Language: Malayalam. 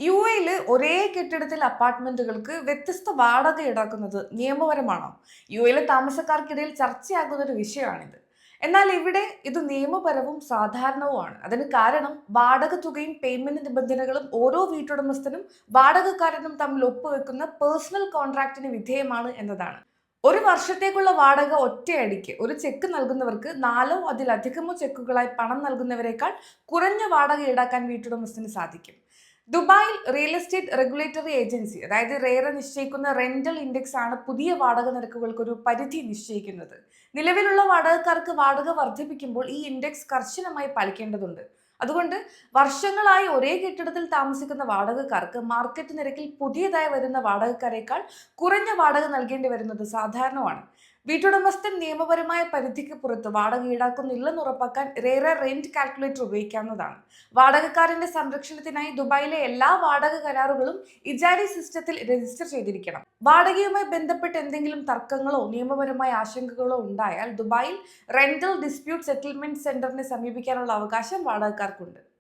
യു എയിൽ ഒരേ കെട്ടിടത്തിൽ അപ്പാർട്ട്മെന്റുകൾക്ക് വ്യത്യസ്ത വാടക ഈടാക്കുന്നത് നിയമപരമാണോ? യു എയിലെ താമസക്കാർക്കിടയിൽ ചർച്ചയാകുന്ന ഒരു വിഷയമാണിത്. എന്നാൽ ഇവിടെ ഇത് നിയമപരവും സാധാരണവുമാണ്. അതിന് കാരണം വാടക തുകയും പേയ്മെന്റ് നിബന്ധനകളും ഓരോ വീട്ടുടമസ്ഥനും വാടകക്കാരനും തമ്മിൽ ഒപ്പുവെക്കുന്ന പേഴ്സണൽ കോൺട്രാക്റ്റിന് വിധേയമാണ് എന്നതാണ്. ഒരു വർഷത്തേക്കുള്ള വാടക ഒറ്റയടിക്ക് ഒരു ചെക്ക് നൽകുന്നവർക്ക് നാലോ അതിലധികമോ ചെക്കുകളായി പണം നൽകുന്നവരെക്കാൾ കുറഞ്ഞ വാടക ഈടാക്കാൻ വീട്ടുടമസ്ഥന് സാധിക്കും. ദുബായിൽ റിയൽ എസ്റ്റേറ്റ് റെഗുലേറ്ററി ഏജൻസി അതായത് റേറ നിശ്ചയിക്കുന്ന റെന്റൽ ഇൻഡെക്സ് ആണ് പുതിയ വാടക നിരക്കുകൾക്ക് ഒരു പരിധി നിശ്ചയിക്കുന്നത്. നിലവിലുള്ള വാടകക്കാർക്ക് വാടക വർദ്ധിപ്പിക്കുമ്പോൾ ഈ ഇൻഡെക്സ് കർശനമായി പാലിക്കേണ്ടതുണ്ട്. അതുകൊണ്ട് വർഷങ്ങളായി ഒരേ കെട്ടിടത്തിൽ താമസിക്കുന്ന വാടകക്കാർക്ക് മാർക്കറ്റ് നിരക്കിൽ പുതിയതായി വരുന്ന വാടകക്കാരേക്കാൾ കുറഞ്ഞ വാടക നൽകേണ്ടി വരുന്നത് സാധാരണമാണ്. വീട്ടുടമസ്ഥൻ നിയമപരമായ പരിധിക്ക് പുറത്ത് വാടക ഈടാക്കുന്നില്ലെന്ന് ഉറപ്പാക്കാൻ റേറെ റെന്റ് കാൽക്കുലേറ്റർ ഉപയോഗിക്കാവുന്നതാണ്. വാടകക്കാരന്റെ സംരക്ഷണത്തിനായി ദുബായിലെ എല്ലാ വാടക കരാറുകളും ഇജാരി സിസ്റ്റത്തിൽ രജിസ്റ്റർ ചെയ്തിരിക്കണം. വാടകയുമായി ബന്ധപ്പെട്ട് എന്തെങ്കിലും തർക്കങ്ങളോ നിയമപരമായ ആശങ്കകളോ ഉണ്ടായാൽ ദുബായിൽ റെന്റൽ ഡിസ്പ്യൂട്ട് സെറ്റിൽമെന്റ് സെന്ററിനെ സമീപിക്കാനുള്ള അവകാശം വാടകക്കാർക്കുണ്ട്.